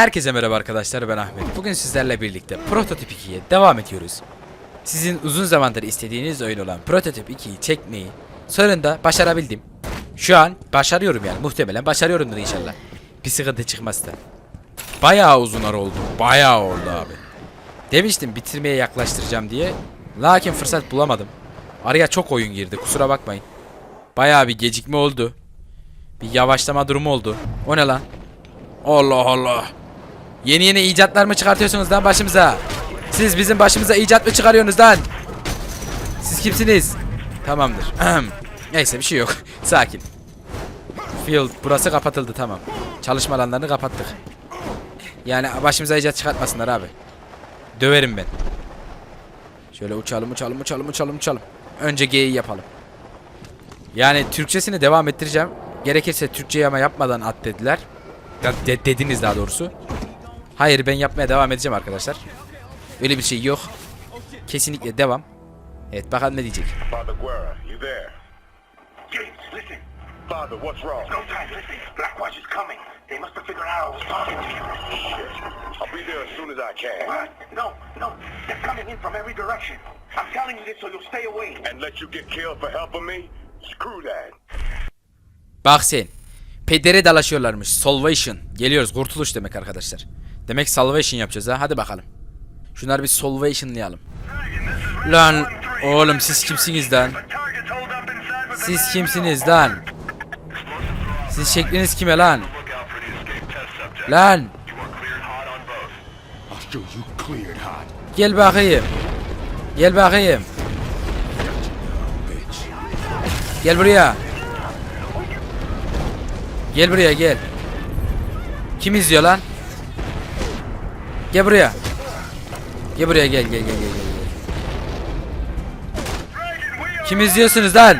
Herkese merhaba arkadaşlar ben Ahmet. Bugün sizlerle birlikte Prototip 2'ye devam ediyoruz. Sizin uzun zamandır istediğiniz oyun olan Prototip 2'yi çekmeyi sonunda başarabildim. Şu an başarıyorum yani muhtemelen başarıyorumdur inşallah. Bir sıkıntı çıkmazsa. Bayağı uzun ara oldu. Bayağı oldu abi. Demiştim bitirmeye yaklaştıracağım diye. Lakin fırsat bulamadım. Araya çok oyun girdi kusura bakmayın. Bayağı bir gecikme oldu. Bir yavaşlama durumu oldu. O ne lan? Allah Allah. Yeni yeni icatlar mı çıkartıyorsunuz lan başımıza? Siz bizim başımıza icat mı çıkarıyorsunuz lan? Siz kimsiniz? Tamamdır. Neyse bir şey yok. Sakin. Field burası kapatıldı tamam. Çalışma alanlarını kapattık. Yani başımıza icat çıkartmasınlar abi. Döverim ben. Şöyle uçalım uçalım uçalım uçalım uçalım. Önce G'yi yapalım. Yani Türkçesini devam ettireceğim. Gerekirse Türkçeyi ama yapmadan at dediler. De- dediniz daha doğrusu. Hayır ben yapmaya devam edeceğim arkadaşlar. Öyle bir şey yok. Kesinlikle devam. Evet bakalım ne diyecek. Father Guerra, you there? James, listen. Father, what's wrong? No time, listen. Blackwatch is coming. They must have figured out I was talking to you. Shit. I'll be there as soon as I can. What? No, no. They're coming in from every direction. I'm telling you this so you'll stay away. And let you get killed for helping me? Screw that. Bak sen. Pedere dalaşıyorlarmış. Salvation. Geliyoruz. Kurtuluş demek arkadaşlar. Demek salvation yapacağız ha. Hadi bakalım. Şunları bir salvationlayalım. Lan oğlum siz kimsiniz lan? Siz kimsiniz lan? Siz şekliniz kime lan? Lan gel bakayım. Gel bakayım. Gel buraya. Gel buraya gel. Kim izliyor lan? Gel buraya. Gel buraya gel gel gel gel. gel. Kim izliyorsunuz lan?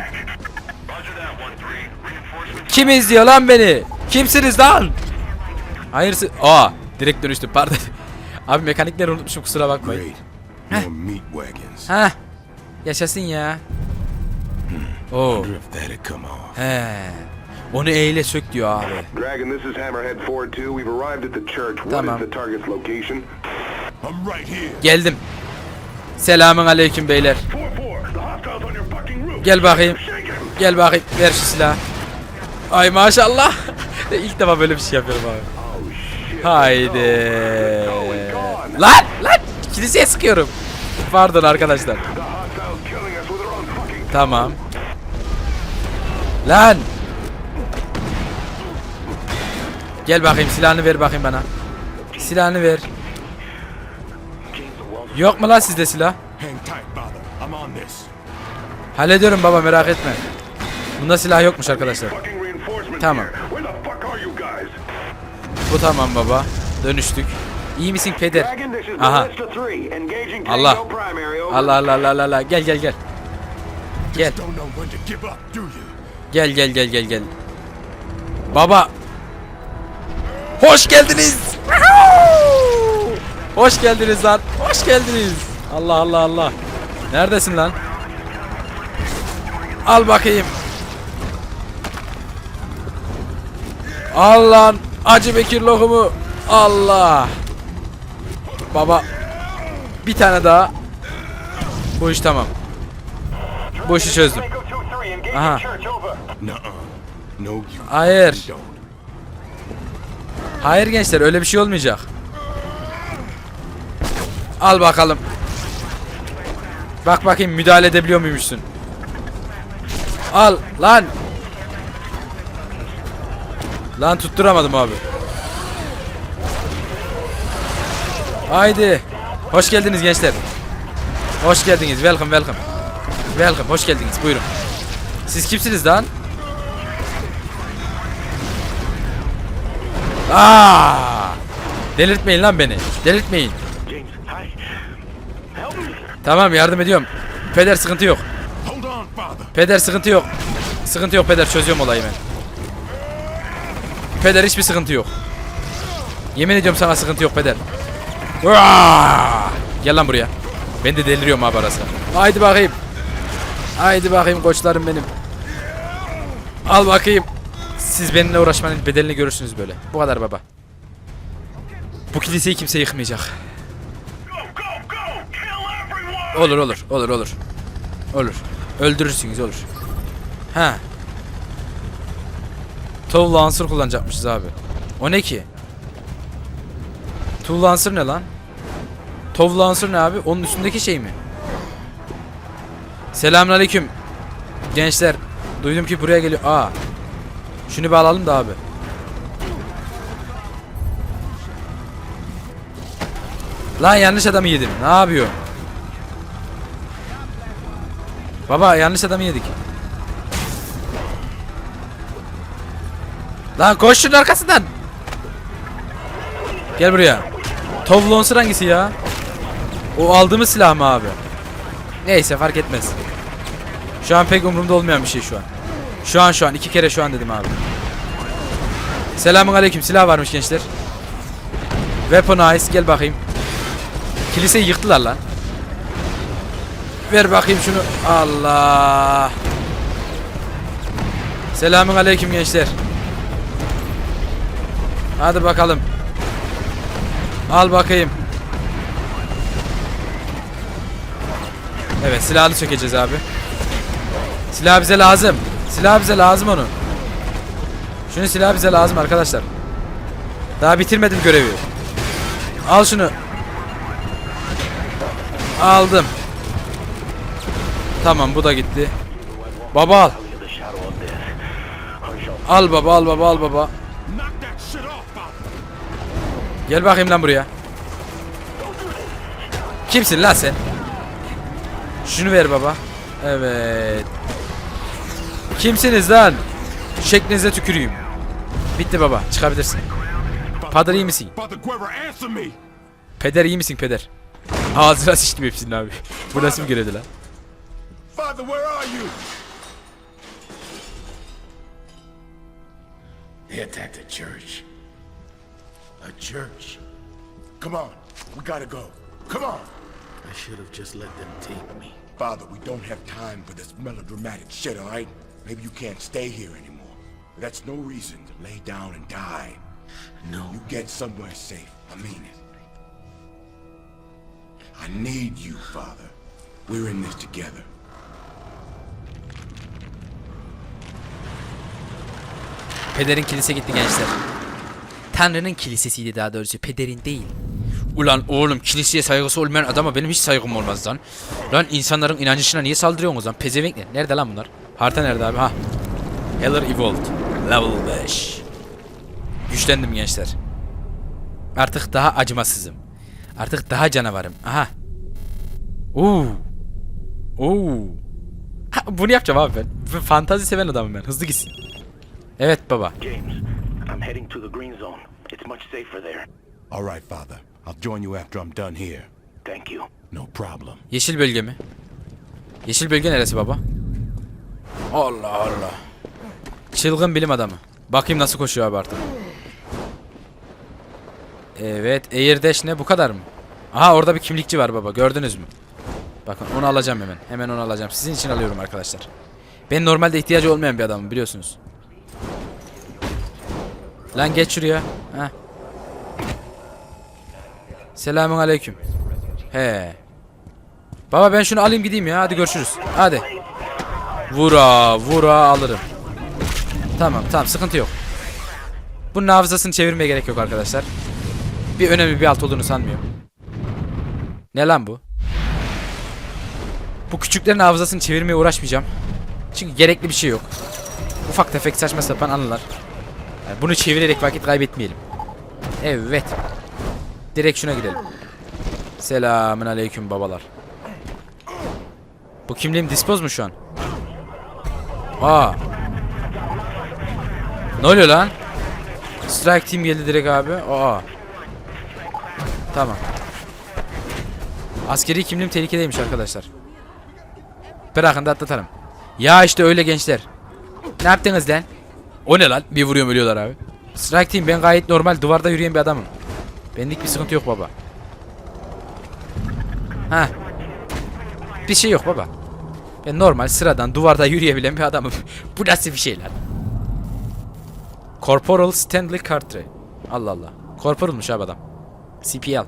Kim izliyor lan beni? Kimsiniz lan? Hayırsız. Aa, direkt dönüştüm pardon. Abi mekanikleri unutmuşum kusura bakmayın. Wagons. Ha. Yaşasın ya. Oo. Come off. He. Onu eyle sök diyor abi. Dragon, this is Hammerhead 4-2. We've arrived at the church. What Tamam. is the target's location? I'm right here. Geldim. Selamın aleyküm beyler. 4-4. The hostiles on your fucking roof. Gel bakayım. Shake him. Gel bakayım. Ver şu silahı. Ay maşallah. İlk defa böyle bir şey yapıyorum abi. Oh, shit. Haydi. Lan lan. Kiliseye sıkıyorum. Pardon arkadaşlar. The hostiles killing us with their own fucking... Tamam. Lan. Gel bakayım silahını ver bakayım bana. Silahını ver. Yok mu lan sizde silah? Hallediyorum baba merak etme. Bunda silah yokmuş arkadaşlar. Tamam. Bu tamam baba. Dönüştük. İyi misin peder? Aha. Ballista 3. Engaging Allah. Allah Allah Allah Allah Allah. Gel gel gel. Gel. Gel gel gel gel gel. Baba. Hoş geldiniz. Hoş geldiniz lan. Hoş geldiniz. Allah Allah Allah. Neredesin lan? Al bakayım. Al lan. Acı Bekir lokumu. Allah. Baba. Bir tane daha. Bu iş tamam. Bu işi çözdüm. Tango 2-3. Engaging Aha. Hayır. Hayır gençler öyle bir şey olmayacak. Al bakalım. Bak bakayım müdahale edebiliyor muymuşsun? Al lan. Lan tutturamadım abi. Haydi. Hoş geldiniz gençler. Hoş geldiniz. Welcome welcome. Welcome. Hoş geldiniz. Buyurun. Siz kimsiniz lan? Aa! Delirtmeyin lan beni. Delirtmeyin. Tamam yardım ediyorum. Peder sıkıntı yok. Peder sıkıntı yok. Sıkıntı yok peder çözüyorum olayı ben. Peder hiçbir sıkıntı yok. Yemin ediyorum sana sıkıntı yok peder. Uaa! Gel lan buraya. Ben de deliriyorum abi arası. Haydi bakayım. Haydi bakayım koçlarım benim. Al bakayım. Siz benimle uğraşmanın bedelini görürsünüz böyle. Bu kadar baba. Bu kiliseyi kimse yıkmayacak. Olur olur olur olur. Olur. Öldürürsünüz olur. Ha. Tool Lancer kullanacakmışız abi. O ne ki? Tool Lancer ne lan? Tool Lancer ne abi? Onun üstündeki şey mi? Selamünaleyküm. Gençler, duydum ki buraya geliyor. Aa. Şunu bir alalım da abi. Lan yanlış adamı yedim. Ne yapıyor? Baba yanlış adamı yedik. Lan koş şunun arkasından. Gel buraya. Tov Lancer hangisi ya? O aldığımız silah mı abi? Neyse fark etmez. Şu an pek umurumda olmayan bir şey şu an. Şu an şu an iki kere şu an dedim abi. Selamun aleyküm silah varmış gençler. Weaponize gel bakayım. Kiliseyi yıktılar lan. Ver bakayım şunu. Allah. Selamun aleyküm gençler. Hadi bakalım. Al bakayım. Evet silahını sökeceğiz abi. Silah bize lazım. Silah bize lazım onun. Şunu silah bize lazım arkadaşlar. Daha bitirmedim görevi. Al şunu. Aldım. Tamam bu da gitti. Baba al. Al baba al baba al baba. Gel bakayım lan buraya. Kimsin lan sen? Şunu ver baba. Evet. Kimsiniz lan? Şeklinize tüküreyim. Bitti baba. Çıkabilirsin. Padre iyi misin? Peder iyi misin peder? Ağzına sıçtım hepsinin abi. Bu nasıl bir görevdi lan? They attacked a church. A church. Come on, we gotta go. Come on. I should have just let them take me. Father, we don't have time for this melodramatic shit, all right? Maybe you can't stay here anymore. That's no reason to lay down and die. No. You get somewhere safe. I mean it. I need you, Father. We're in this together. Pederin kilise gitti gençler. Tanrı'nın kilisesiydi daha doğrusu. Pederin değil. Ulan oğlum kiliseye saygısı olmayan adama benim hiç saygım olmaz lan. Lan insanların inancına niye saldırıyorsun o zaman? Pezevenkler. Nerede lan bunlar? Harita nerede abi? Ha. Heller Evolved. Level 5. Güçlendim gençler. Artık daha acımasızım. Artık daha canavarım. Aha. Oo. Oo. Ha, bunu yapacağım abi ben. Fantazi seven adamım ben. Hızlı gitsin. Evet baba. James, I'm heading to the green zone. It's much safer there. All right, Father. I'll join you after I'm done here. Thank you. No problem. Yeşil bölge mi? Yeşil bölge neresi baba? Allah Allah. Çılgın bilim adamı. Bakayım nasıl koşuyor abi artık. Evet. Air ne? Bu kadar mı? Aha orada bir kimlikçi var baba. Gördünüz mü? Bakın onu alacağım hemen. Hemen onu alacağım. Sizin için alıyorum arkadaşlar. Ben normalde ihtiyacı olmayan bir adamım biliyorsunuz. Lan geç şuraya. Heh. Selamun aleyküm. He. Baba ben şunu alayım gideyim ya. Hadi görüşürüz. Hadi. Vura vura alırım. Tamam tamam sıkıntı yok. Bunun hafızasını çevirmeye gerek yok arkadaşlar. Bir önemli bir alt olduğunu sanmıyorum. Ne lan bu? Bu küçüklerin hafızasını çevirmeye uğraşmayacağım. Çünkü gerekli bir şey yok. Ufak tefek saçma sapan anılar. Yani bunu çevirerek vakit kaybetmeyelim. Evet. Direkt şuna gidelim. Selamün aleyküm babalar. Bu kimliğim dispoz mu şu an? Aa. Ne oluyor lan? Strike team geldi direkt abi. Aa. Tamam. Askeri kimliğim tehlikedeymiş arkadaşlar. Bırakın da atlatalım. Ya işte öyle gençler. Ne yaptınız lan? O ne lan? Bir vuruyorum ölüyorlar abi. Strike team ben gayet normal duvarda yürüyen bir adamım. Benlik bir sıkıntı yok baba. Ha. Bir şey yok baba. Ben normal sıradan duvarda yürüyebilen bir adamım. Bu nasıl bir şey lan? Corporal Stanley Cartwright. Allah Allah. Corporalmış abi adam. CPL.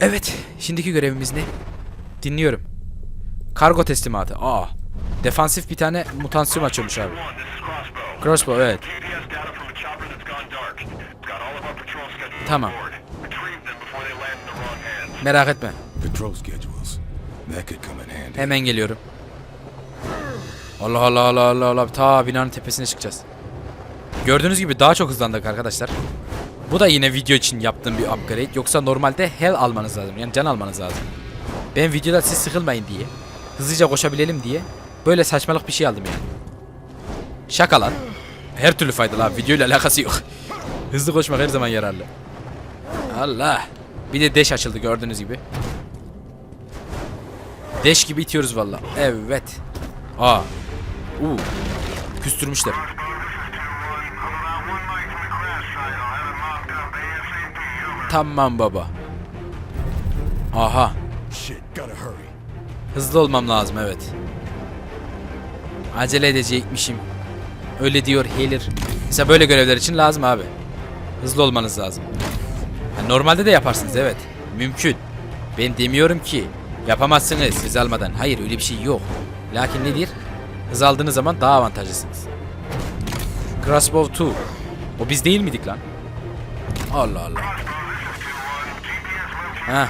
Evet. Şimdiki görevimiz ne? Dinliyorum. Kargo teslimatı. Aa. Defansif bir tane mutansiyum açılmış abi. Crossbow. Evet. Tamam. Merak etme. Patrol schedules. Hemen geliyorum. Allah Allah Allah Allah Allah. Ta binanın tepesine çıkacağız. Gördüğünüz gibi daha çok hızlandık arkadaşlar. Bu da yine video için yaptığım bir upgrade. Yoksa normalde hell almanız lazım. Yani can almanız lazım. Ben videoda siz sıkılmayın diye. Hızlıca koşabilelim diye. Böyle saçmalık bir şey aldım yani. Şaka lan. Her türlü faydalı abi. Videoyla alakası yok. Hızlı koşmak her zaman yararlı. Allah. Bir de dash açıldı gördüğünüz gibi. Deş gibi itiyoruz valla. Evet. Aa. Uu. Küstürmüşler. Tamam baba. Aha. Hızlı olmam lazım evet. Acele edecekmişim. Öyle diyor Healer. Mesela böyle görevler için lazım abi. Hızlı olmanız lazım. Ha, normalde de yaparsınız evet. Mümkün. Ben demiyorum ki yapamazsınız hız almadan. Hayır öyle bir şey yok. Lakin nedir? Hız aldığınız zaman daha avantajlısınız. Crossbow 2. O biz değil miydik lan? Allah Allah. Ha.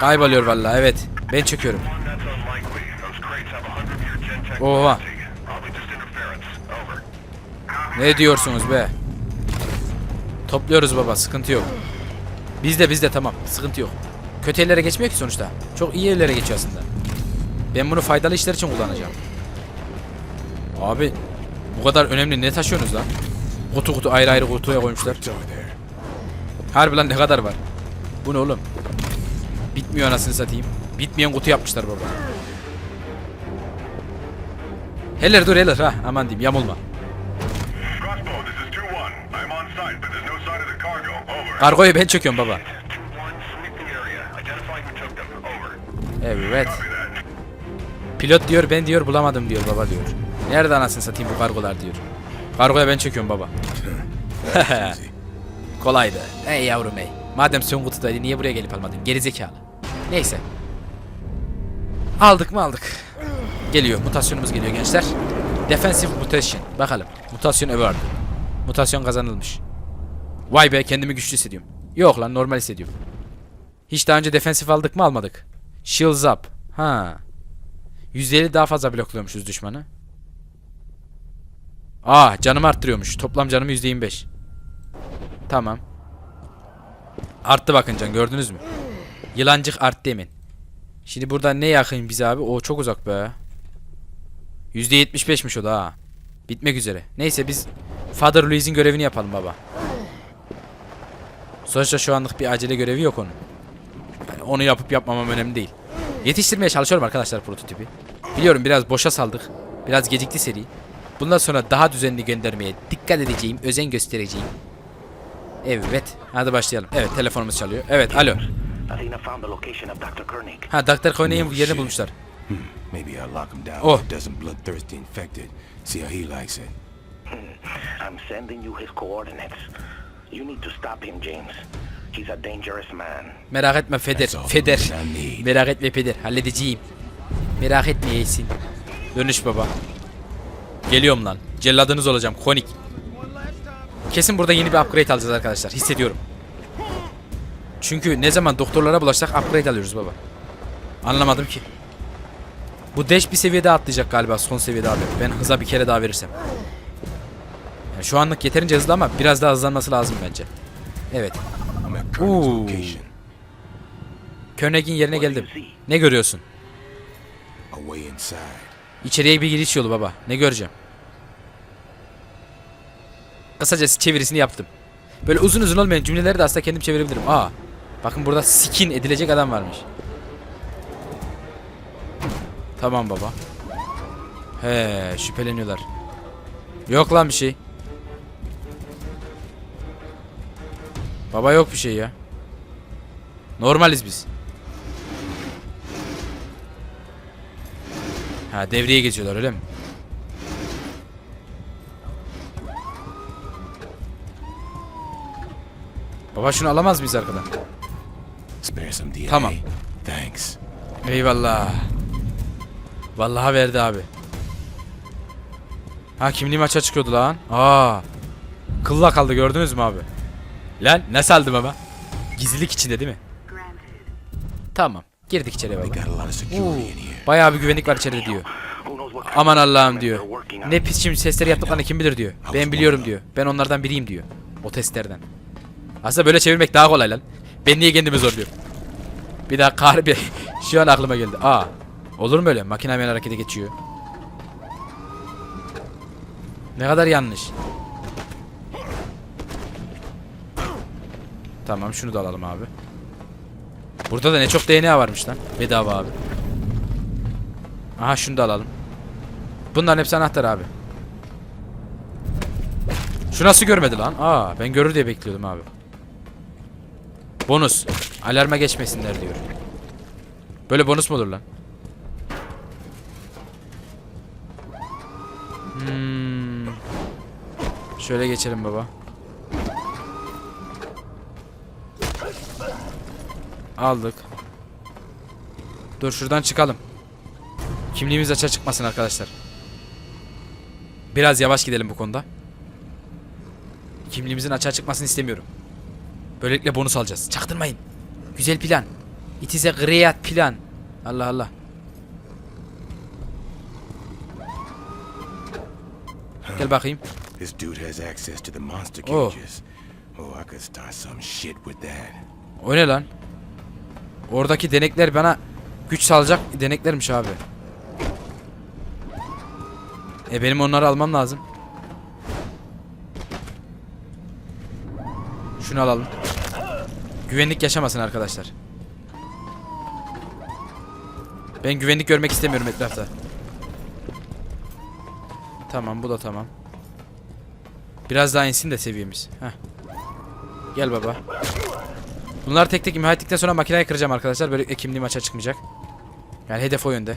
Kayboluyor vallahi evet. Ben çöküyorum. That's unlikely. Those crates have a 100-year gen Oha. Ne diyorsunuz be? Topluyoruz baba sıkıntı yok. Bizde bizde tamam sıkıntı yok. Kötü ellere geçmiyor ki sonuçta. Çok iyi ellere geçiyor aslında. Ben bunu faydalı işler için kullanacağım. Abi bu kadar önemli ne taşıyorsunuz lan? Kutu kutu ayrı ayrı kutuya koymuşlar. Harbi lan ne kadar var? Bu ne oğlum? Bitmiyor anasını satayım. Bitmeyen kutu yapmışlar baba. Heller dur heller ha aman diyeyim yamulma. Crossbow, this is 2-1. I'm on site, but there's no sign of the cargo. Over. Kargoyu ben çekiyorum baba. 2-1, sweep the area. Identify who took them. Over. Evet. Pilot diyor ben diyor bulamadım diyor baba diyor. Nerede anasını satayım bu kargolar diyor. Kargoya ben çekiyorum baba. Kolaydı. Ey yavrum ey. Madem son kutudaydı niye buraya gelip almadın? Gerizekalı. Neyse. Aldık mı aldık. Geliyor. Mutasyonumuz geliyor gençler. Defensive mutation. Bakalım. Mutasyon award. Mutasyon kazanılmış. Vay be kendimi güçlü hissediyorum. Yok lan normal hissediyorum. Hiç daha önce defensif aldık mı almadık. Shields up. Ha. %50 daha fazla blokluyormuşuz düşmanı. Aa canımı arttırıyormuş. Toplam canımı %25. Tamam. Arttı bakın can gördünüz mü? Yılancık arttı emin. Şimdi burada ne yakın bize abi? O çok uzak be. %75'miş o da ha. Bitmek üzere. Neyse biz Father Louis'in görevini yapalım baba. Sonuçta şu anlık bir acele görevi yok onun. Yani onu yapıp yapmamam önemli değil. Yetiştirmeye çalışıyorum arkadaşlar prototipi. Biliyorum biraz boşa saldık. Biraz gecikti seri. Bundan sonra daha düzenli göndermeye dikkat edeceğim, özen göstereceğim. Evet. Hadi başlayalım. Evet telefonumuz çalıyor. Evet alo. Ha Dr. Koenig'in yerini bulmuşlar. Maybe I'll lock him down Oh. if he doesn't bloodthirsty infected. See how he likes it. I'm sending you his coordinates. You need to stop him, James. He's a dangerous man. Merak etme Feder. Feder. Merak etme Feder. Halledeceğim. Merak etme yeğsin. Dönüş baba. Geliyorum lan. Celladınız olacağım. Konik. Kesin burada yeni bir upgrade alacağız arkadaşlar. Hissediyorum. Çünkü ne zaman doktorlara bulaşsak upgrade alıyoruz baba. Anlamadım ki. Bu dash bir seviyede atlayacak galiba son seviyede abi. Ben hıza bir kere daha verirsem. Şu anlık yeterince hızlı ama biraz daha hızlanması lazım bence. Evet. Location. Koenig'in yerine geldim. Ne görüyorsun? İçeriye bir giriş yolu baba. Ne göreceğim? Kısacası çevirisini yaptım. Böyle uzun uzun olmayan cümleleri de aslında kendim çevirebilirim. Aa. Bakın burada skin edilecek adam varmış. Tamam baba. He, şüpheleniyorlar. Yok lan bir şey. Baba yok bir şey ya. Normaliz biz. Ha devreye geçiyorlar öyle mi? Baba şunu alamaz mıyız arkadan? Tamam. Thanks. Eyvallah. Vallahi verdi abi. Ha kimliğim açığa çıkıyordu lan. Aa. Kılla kaldı gördünüz mü abi? Lan nasıl aldım ama? Gizlilik içinde değil mi? Tamam. Girdik içeri baba. Bayağı bir güvenlik var içeride diyor. Aman Allah'ım diyor. Ne pis şimdi sesleri yaptıklarını kim bilir diyor. Ben biliyorum diyor. Ben onlardan biriyim diyor. O testlerden. Aslında böyle çevirmek daha kolay lan. Ben niye kendimi zorluyorum? Bir dakika harbi. Şu an aklıma geldi. Aa. Olur mu öyle? Makine hemen harekete geçiyor. Ne kadar yanlış. Tamam şunu da alalım abi. Burada da ne çok DNA varmış lan. Bedava abi. Aha şunu da alalım. Bunların hepsi anahtar abi. Şu nasıl görmedi lan? Aa ben görür diye bekliyordum abi. Bonus. Alarma geçmesinler diyor. Böyle bonus mu olur lan? Hmm. Şöyle geçelim baba. Aldık. Dur şuradan çıkalım. Kimliğimiz açığa çıkmasın arkadaşlar. Biraz yavaş gidelim bu konuda. Kimliğimizin açığa çıkmasını istemiyorum. Böylelikle bonus alacağız. Çaktırmayın. Güzel plan. It is a great plan. Allah Allah. Gel bakayım. This dude has access to the monster Oh. cages. Oh, I could start some shit with that. O ne lan? Oradaki denekler bana güç sağlayacak deneklermiş abi. E benim onları almam lazım. Şunu alalım. Güvenlik yaşamasın arkadaşlar. Ben güvenlik görmek istemiyorum etrafta. Tamam bu da tamam. Biraz daha insin de seviyemiz. Heh. Gel baba. Bunları tek tek imha ettikten sonra makineyi kıracağım arkadaşlar. Böyle kimliğim açığa çıkmayacak. Yani hedef o yönde.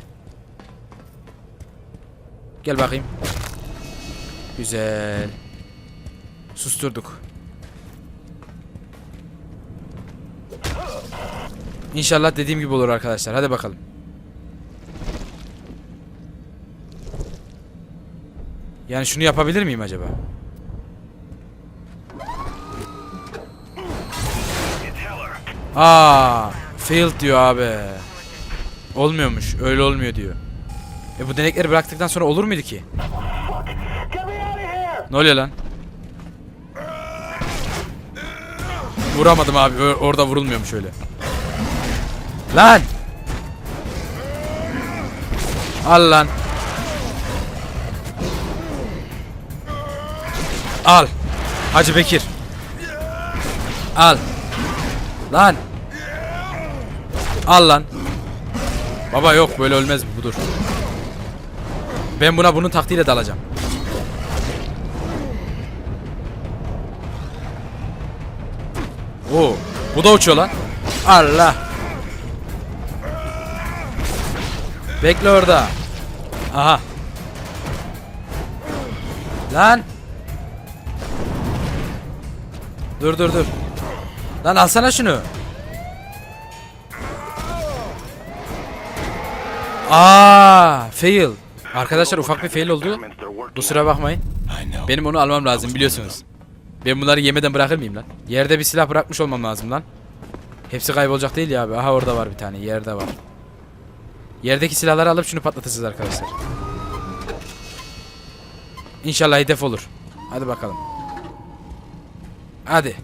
Gel bakayım. Güzel. Susturduk. İnşallah dediğim gibi olur arkadaşlar. Hadi bakalım. Yani şunu yapabilir miyim acaba? Aa, failed diyor abi. Olmuyormuş. Öyle olmuyor diyor. E bu denekleri bıraktıktan sonra olur muydu ki? Ne oluyor lan? Vuramadım abi. Ö- orada vurulmuyormuş öyle. Lan! Al lan. Al. Hacı Bekir. Al. Lan. Al lan. Baba yok böyle ölmez bu dur. Ben buna bunun taktiğiyle dalacağım. Oo, bu da uçuyor lan. Allah. Bekle orada. Aha. Lan. Dur dur dur. Lan alsana şunu. Aa, fail. Arkadaşlar ufak bir fail oldu. Kusura bakmayın. Benim onu almam lazım biliyorsunuz. Ben bunları yemeden bırakır mıyım lan? Yerde bir silah bırakmış olmam lazım lan. Hepsi kaybolacak değil ya abi. Aha orada var bir tane. Yerde var. Yerdeki silahları alıp şunu patlatacağız arkadaşlar. İnşallah hedef olur. Hadi bakalım. Hadi.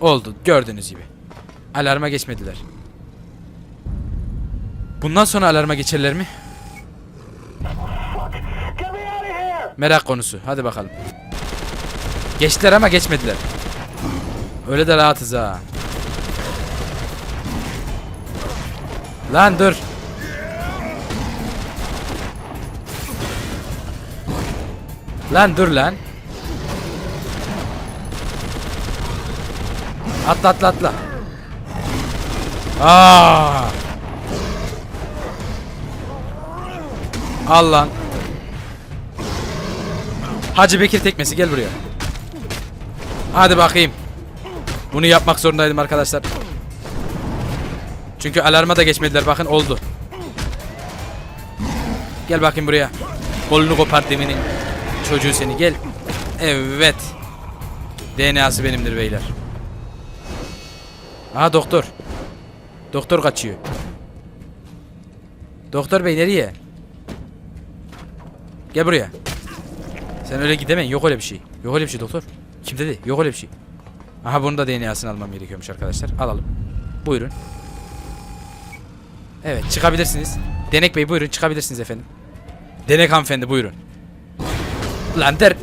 Oldu. Gördüğünüz gibi. Alarma geçmediler. Bundan sonra alarma geçerler mi? Merak konusu. Hadi bakalım. Geçtiler ama geçmediler. Öyle de rahatız ha. Lan dur. Lan dur lan. Atla atla atla. Aa! Al lan. Hacı Bekir tekmesi gel buraya. Hadi bakayım. Bunu yapmak zorundaydım arkadaşlar. Çünkü alarma da geçmediler bakın oldu. Gel bakayım buraya. Kolunu kopart deminin çocuğu seni gel. Evet. DNA'sı benimdir beyler. Aha doktor. Doktor kaçıyor. Doktor bey nereye? Gel buraya. Sen öyle gidemeyin. Yok öyle bir şey. Yok öyle bir şey doktor. Kim dedi? Yok öyle bir şey. Aha bunu da DNA'sını almam gerekiyormuş arkadaşlar. Alalım. Buyurun. Evet çıkabilirsiniz. Denek Bey buyurun çıkabilirsiniz efendim. Denek hanımefendi buyurun. Lan der.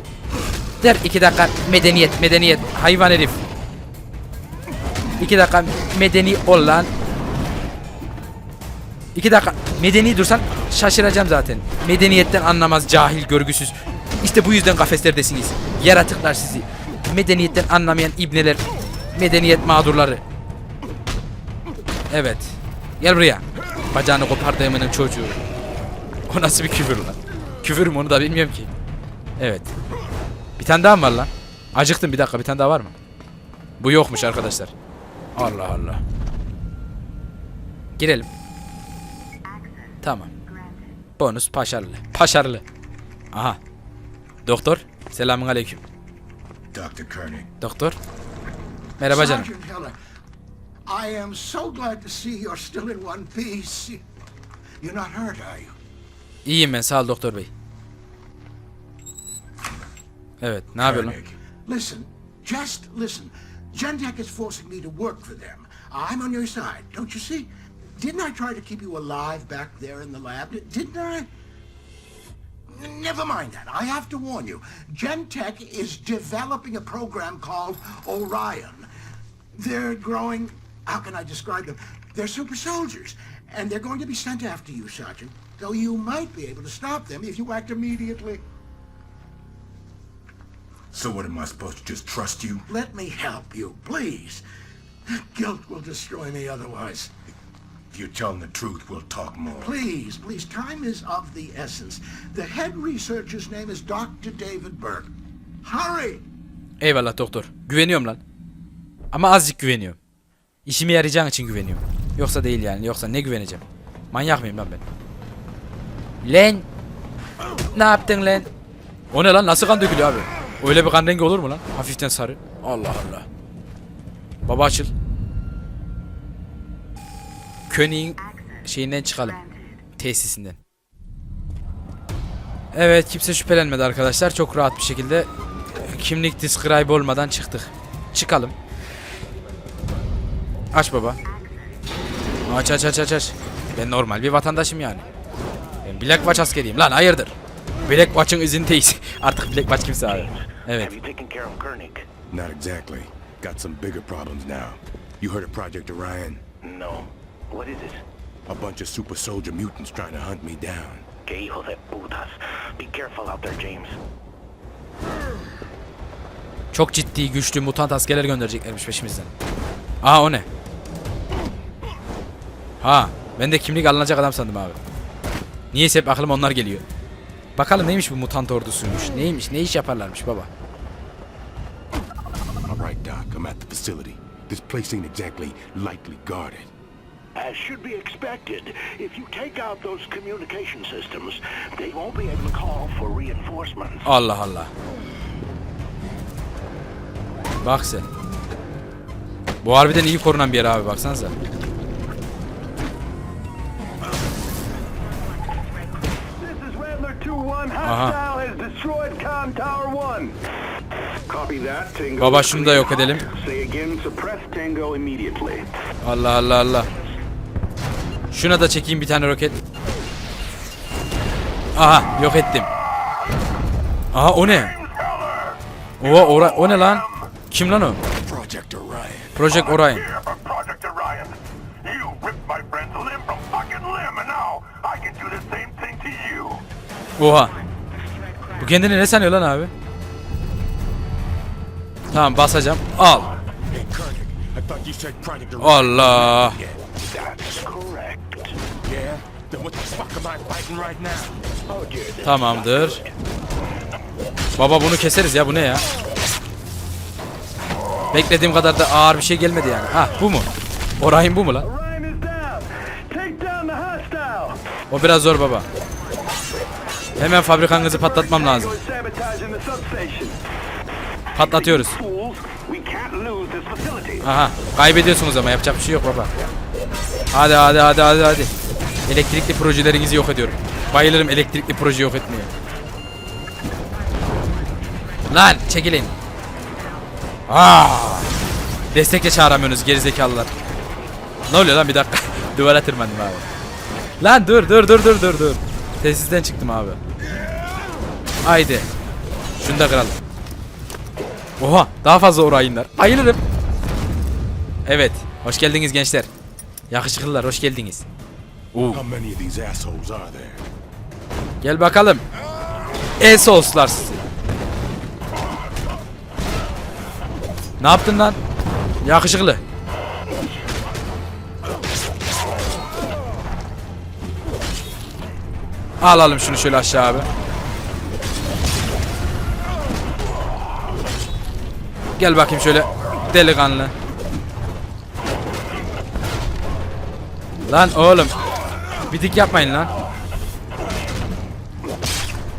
Der iki dakika medeniyet medeniyet hayvan herif. İki dakika medeni ol lan. İki dakika medeni dursan şaşıracağım zaten. Medeniyetten anlamaz cahil görgüsüz. İşte bu yüzden kafeslerdesiniz. Yaratıklar sizi. Medeniyetten anlamayan ibneler. Medeniyet mağdurları. Evet. Gel buraya. Bacağını kopardığımının çocuğu. O nasıl bir küfür lan? Küfür mü onu da bilmiyorum ki. Evet. Bir tane daha mı var lan? Acıktım bir dakika bir tane daha var mı? Bu yokmuş arkadaşlar. Allah Allah. Girelim. Tamam. Bonus başarılı. Başarılı. Aha. Doktor. Selamun aleyküm. Doktor. Merhaba canım. I am so glad to see you're still in one piece. You're not hurt, are you? İyiyim ben sağ ol doktor bey. Evet ne yapıyorsun? Listen, just listen. Gentek is forcing me to work for them. I'm on your side, don't you see? Didn't I try to keep you alive back there in the lab? Didn't I? Never mind that. I have to warn you. Gentech is developing a program called Orion. They're growing. How can I describe them? They're super soldiers, and they're going to be sent after you, Sergeant. Though you might be able to stop them if you act immediately. So what am I supposed to just trust you? Let me help you, please. Guilt will destroy me otherwise. If you're telling the truth, we'll talk more. Please, please, time is of the essence. The head researcher's name is Dr. David Burke. Hurry! Eyvallah doktor. Güveniyorum lan. Ama azıcık güveniyorum. İşime yarayacağın için güveniyorum. Yoksa değil yani. Yoksa ne güveneceğim? Manyak mıyım lan ben? Len! Ne yaptın lan? O ne lan? Nasıl kan dökülüyor abi? Öyle bir kan rengi olur mu lan? Hafiften sarı. Allah Allah. Baba açıl. König'in şeyinden çıkalım. Tesisinden. Evet kimse şüphelenmedi arkadaşlar. Çok rahat bir şekilde kimlik describe olmadan çıktık. Çıkalım. Aç baba. Aç aç aç aç aç. Ben normal bir vatandaşım yani. Ben Black Watch askeriyim lan hayırdır. Black Watch'ın izindeyiz. Artık Black Watch kimse abi. Evet. Have you taken care of Koenig? Not exactly. Got some bigger problems now. You heard of Project Orion? No. What is it? A bunch of super soldier mutants trying to hunt me down. Que hijo de putas. Be careful out there, James. Çok ciddi güçlü mutant askerler göndereceklermiş peşimizden. Aa o ne? Ha ben de kimlik alınacak adam sandım abi. Niyeyse hep aklıma onlar geliyor. Bakalım neymiş bu mutant ordusuymuş. Neymiş ne iş yaparlarmış baba. All right, Doc. I'm at the facility. This place ain't exactly lightly guarded. As should be expected, if you take out those communication systems, they won't be able to call for reinforcements. Allah Allah. Bak sen. Bu harbiden iyi korunan bir yer abi baksanıza. This is Rattler 2-1. Aha. Baba şunu da yok edelim. Allah Allah Allah. Şuna da çekeyim bir tane roket. Aha yok ettim. Aha o ne? Oha ora o ne lan? Kim lan o? Project Orion. Project Orion. Oha. Bu kendini ne sanıyor lan abi? Tamam basacağım. Al. Allah. Tamamdır. Baba bunu keseriz ya bu ne ya? Beklediğim kadar da ağır bir şey gelmedi yani. Ha bu mu? Orayın bu mu lan? O biraz zor baba. Hemen fabrikanızı patlatmam lazım. Patlatıyoruz. Aha kaybediyorsunuz ama yapacak bir şey yok baba. Hadi hadi hadi hadi hadi. Elektrikli projelerinizi yok ediyorum. Bayılırım elektrikli proje yok etmeye. Lan çekilin. Aa! Destekle çağıramıyorsunuz gerizekalılar. Ne oluyor lan bir dakika. Duvara tırmandım abi. Lan dur dur dur dur dur dur. Tesisten çıktım abi. Haydi. Şunu da kıralım. Oha daha fazla orayınlar. Bayılırım. Evet. Hoş geldiniz gençler. Yakışıklılar hoş geldiniz. Oo, gel bakalım. Sizi. Ne yaptın lan? Yakışıklı. Alalım şunu şöyle aşağı abi. Gel bakayım şöyle delikanlı. Lan oğlum. Bitik yapmayın lan.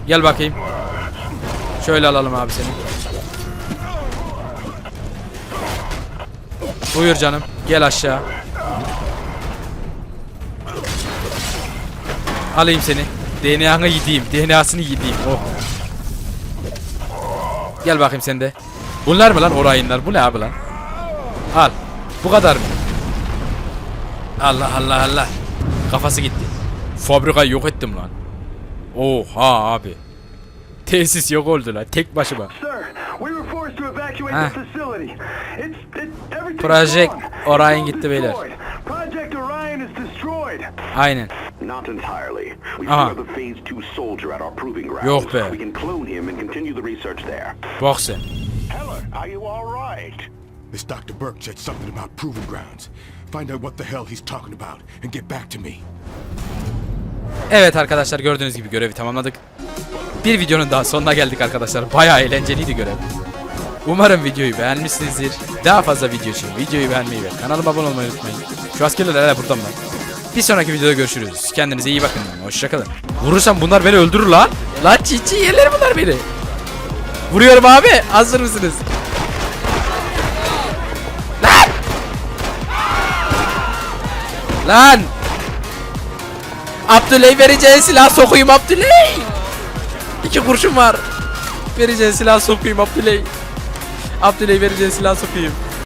Gel bakayım. Şöyle alalım abi seni. Buyur canım. Gel aşağı. Alayım seni. DNA'nı yediğim. DNA'sını yediğim. Oh. Gel bakayım sen de. Bunlar mı lan orayınlar? Bu ne abi lan? Al. Bu kadar mı? Allah Allah Allah. Kafası gitti. Fabrikayı yok ettim lan. Oha abi. Tesis yok oldu lan. Tek başıma. Everything's Project. Orion gitti beyler. Aynen. Not entirely. We Aha. the Phase 2 soldier at our proving grounds. Yok be. We can clone him and continue the research there. Bak sen. Are you all right? This Dr. Burke said something about proving grounds. Find out what the hell he's talking about and get back to me. Evet arkadaşlar gördüğünüz gibi görevi tamamladık. Bir videonun daha sonuna geldik arkadaşlar. Bayağı eğlenceliydi görev. Umarım videoyu beğenmişsinizdir. Daha fazla video için videoyu beğenmeyi ve kanalıma abone olmayı unutmayın. Şu askerler hala burada mı lan? Bir sonraki videoda görüşürüz. Kendinize iyi bakın. Hoşçakalın. Vurursam bunlar beni öldürür lan. Lan çiçi yerler bunlar beni. Vuruyorum abi. Hazır mısınız? Lan! Abdüley vereceğin silah sokayım Abdüley. İki kurşun var. Vereceğin silah sokayım Abdüley. Abdüley vereceğin silah sokayım.